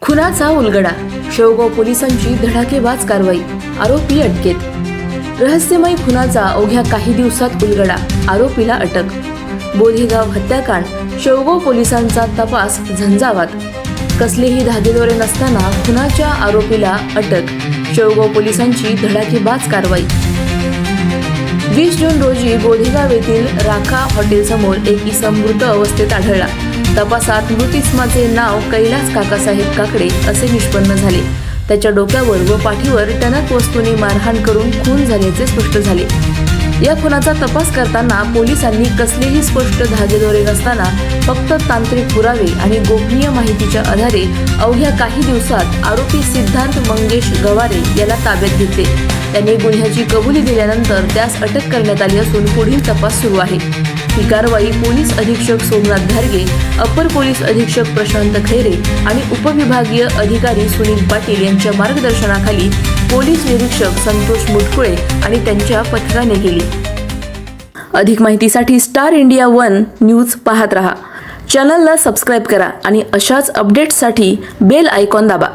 खुनाचा उलगडा. शेवगाव पोलिसांची धडाकेबाज कारवाई. आरोपी अटकेत. रहस्यमय खुनाचा अवघ्या काही दिवसात उलगडा. आरोपीला अटक. बोधेगाव हत्याकांड. शेवगाव पोलिसांचा तपास झंझावात. कसलेही धागेदोरे नसताना खुनाच्या आरोपीला अटक. शेवगाव पोलिसांची धडाकेबाज कारवाई. वीस जून रोजी बोधेगाव येथील राखा हॉटेलसमोर एक इसम मृत अवस्थेत आढळला. तपासात मृत इसमाचे नाव कैलास काकासाहेब काकडे असे निष्पन्न झाले. त्याच्या डोक्यावर व पाठीवर टणक वस्तूंनी मारहाण करून खून झाल्याचे स्पष्ट झाले. या खुनाचा तपास करताना पोलिसांनी कसलेही स्पष्ट धागेदोरे नसताना फक्त तांत्रिक पुरावे आणि गोपनीय माहितीच्या आधारे अवघ्या काही दिवसात आरोपी सिद्धांत मंगेश गवारे याला ताब्यात घेतले. त्यांनी गुन्ह्याची कबुली दिल्यानंतर त्यास अटक करण्यात आली असून पुढील तपास सुरू आहे. ही कारवाई पोलीस अधीक्षक सोमनाथ धारगे अपर पोलीस अधीक्षक प्रशांत खैरे आणि उपविभागीय अधिकारी सुनील पाटील यांच्या मार्गदर्शनाखाली पोलीस निरीक्षक संतोष मुटकुळे आणि त्यांच्या पथकाने केली. अधिक माहितीसाठी स्टार इंडिया वन न्यूज पाहत रहा. चॅनलला सबस्क्राईब करा आणि अशाच अपडेट्ससाठी बेल आयकॉन दाबा.